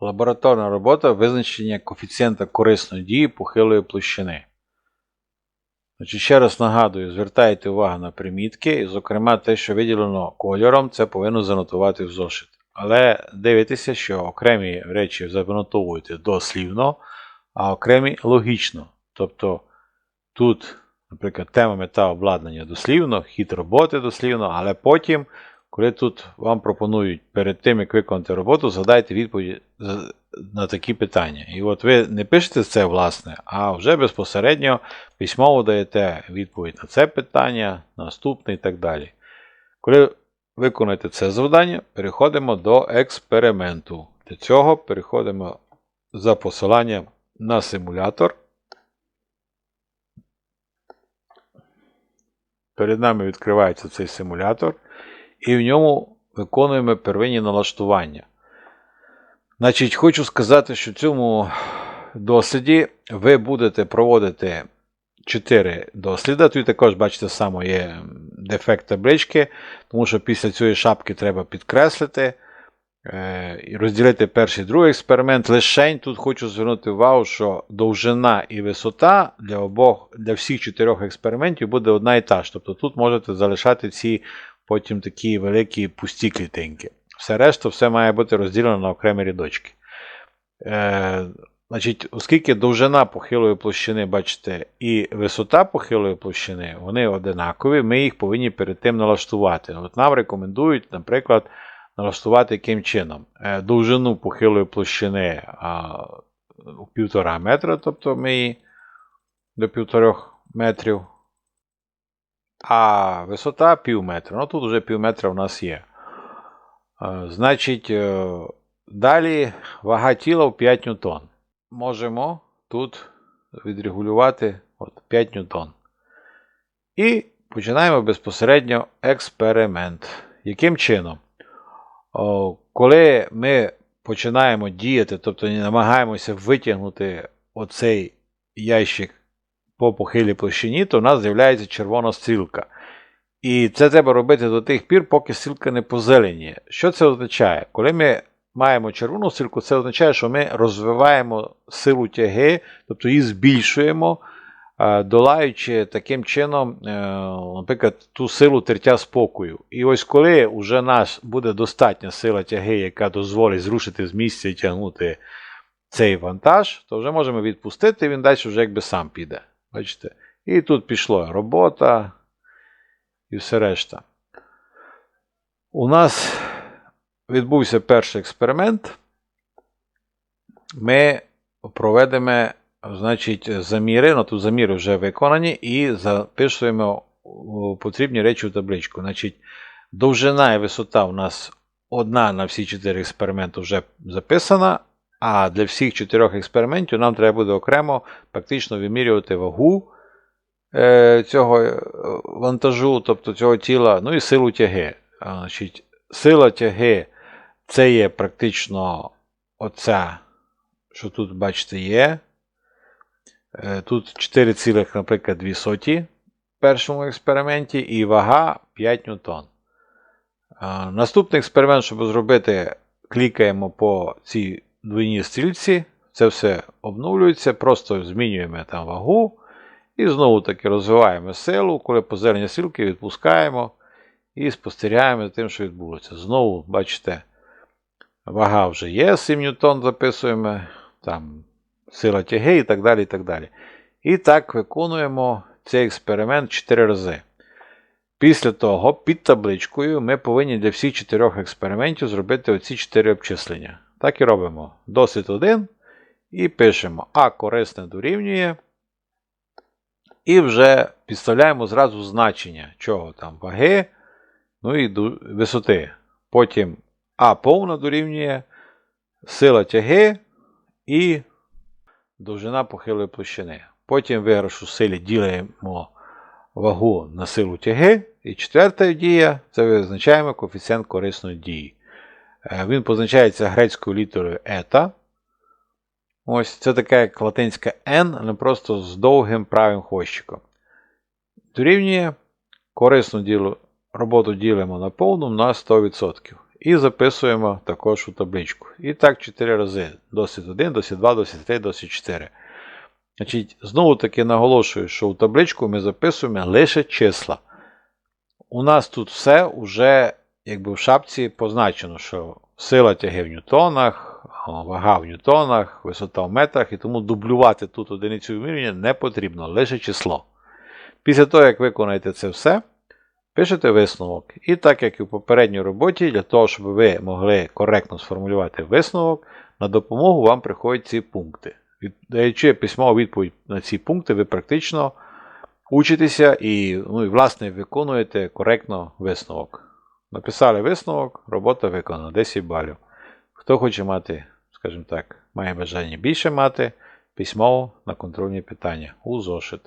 Лабораторна робота визначення коефіцієнта корисної дії похилої площини. Значить, ще раз нагадую, звертайте увагу на примітки, і, зокрема, те, що виділено кольором, це повинно занотувати в зошит. Але дивитеся, що окремі речі занотовуєте дослівно, а окремі логічно. Тобто тут, наприклад, тема мета обладнання дослівно, хід роботи дослівно, але потім, коли тут вам пропонують перед тим, як виконати роботу, задайте відповідь з- на такі питання. І от ви не пишете це, власне, а вже безпосередньо письмово даєте відповідь на це питання, наступне і так далі. Коли виконаєте це завдання, переходимо до експерименту. Для цього переходимо за посиланням на симулятор. Перед нами відкривається цей симулятор, і в ньому виконуємо первинні налаштування. Значить, хочу сказати, що в цьому досліді ви будете проводити 4 досліди. Тут також, бачите, само є дефект таблички, тому що після цієї шапки треба підкреслити е, і розділити перший і другий експеримент. Лишень тут хочу звернути увагу, що довжина і висота для обох, для всіх чотирьох експериментів буде одна і та ж. Тобто тут можете залишати ці потім такі великі пусті клітинки. Все решта, все має бути розділено на окремі рядочки. Е, значить, оскільки довжина похилої площини, бачите, і висота похилої площини, вони одинакові, ми їх повинні перед тим налаштувати. От нам рекомендують, наприклад, налаштувати яким чином. Е, довжину похилої площини а, у півтора метра, тобто ми її до півторох метрів. А висота пів метра. Ну тут вже пів метра у нас є. Е, Значить, е, далі вага тіла в 5 ньютон. Можемо тут відрегулювати от 5 ньютон. І починаємо безпосередньо експеримент. Яким чином? Коли ми починаємо діяти, тобто намагаємося витягнути оцей ящик по похилій площині, то у нас з'являється червона стрілка. І це треба робити до тих пір, поки стрілка не позеленіє. Що це означає? Коли ми маємо червону стрілку, це означає, що ми розвиваємо силу тяги, тобто її збільшуємо, е, долаючи таким чином, е, наприклад, ту силу тертя спокою. І ось коли вже нас буде достатня сила тяги, яка дозволить зрушити з місця і тягнути цей вантаж, то вже можемо відпустити, він далі вже якби сам піде. Бачите? І тут пішло робота і все решта. У нас відбувся перший експеримент. Ми проведемо значить, заміри, ну тут заміри вже виконані, і записуємо потрібні речі в табличку. Значить, довжина і висота у нас одна на всі чотири експерименти вже записана, а для всіх чотирьох експериментів нам треба буде окремо практично вимірювати вагу е, цього е, вантажу, тобто цього тіла, ну і силу тяги. Значить, сила тяги це є практично оця, що тут, бачите, є. Е, Тут 4, цілих, наприклад, 2 соті в першому експерименті і вага 5 ньютон. Наступний експеримент, щоб зробити, клікаємо по цій двойній стрільці. Це все обновлюється, просто змінюємо там вагу. І знову таки розвиваємо силу, коли позирення стрілки відпускаємо і спостерігаємо за тим, що відбулося. Знову, бачите, вага вже є, 7 ньютон записуємо, там сила тяги і так далі. І так далі. І так виконуємо цей експеримент 4 рази. Після того, під табличкою, ми повинні для всіх чотирьох експериментів зробити оці 4 обчислення. Так і робимо. Досвід 1. І пишемо А корисне дорівнює. І вже підставляємо зразу значення чого там ваги, ну і висоти. Потім А повна дорівнює сила тяги і довжина похилої площини. Потім виграш у силі ділимо вагу на силу тяги. І четверта дія це визначаємо коефіцієнт корисної дії. Е, Він позначається грецькою літерою ета. Ось це така як латинська N, але просто з довгим правим хвостиком. Дорівнює корисну ділу, роботу ділимо на повну на 100%. і записуємо також у табличку. І так 4 рази. Досвід 1, досвід 2, досвід 3, досвід 4. Значить, знову таки наголошую, що у табличку ми записуємо лише числа. У нас тут все вже якби в шапці позначено, що сила тяги в ньютонах, вага в ньютонах, висота в метрах, і тому дублювати тут одиницю вимірювання не потрібно, лише число. Після того, як виконаєте це все, пишете висновок. І так як і в попередній роботі, для того, щоб ви могли коректно сформулювати висновок, на допомогу вам приходять ці пункти. Даючи письмову відповідь на ці пункти, ви практично учитеся і, ну, і власне, виконуєте коректно висновок. Написали висновок, робота виконана, 10 балів. Хто хоче мати, скажімо так, має бажання більше мати, письмово на контрольні питання у зошит.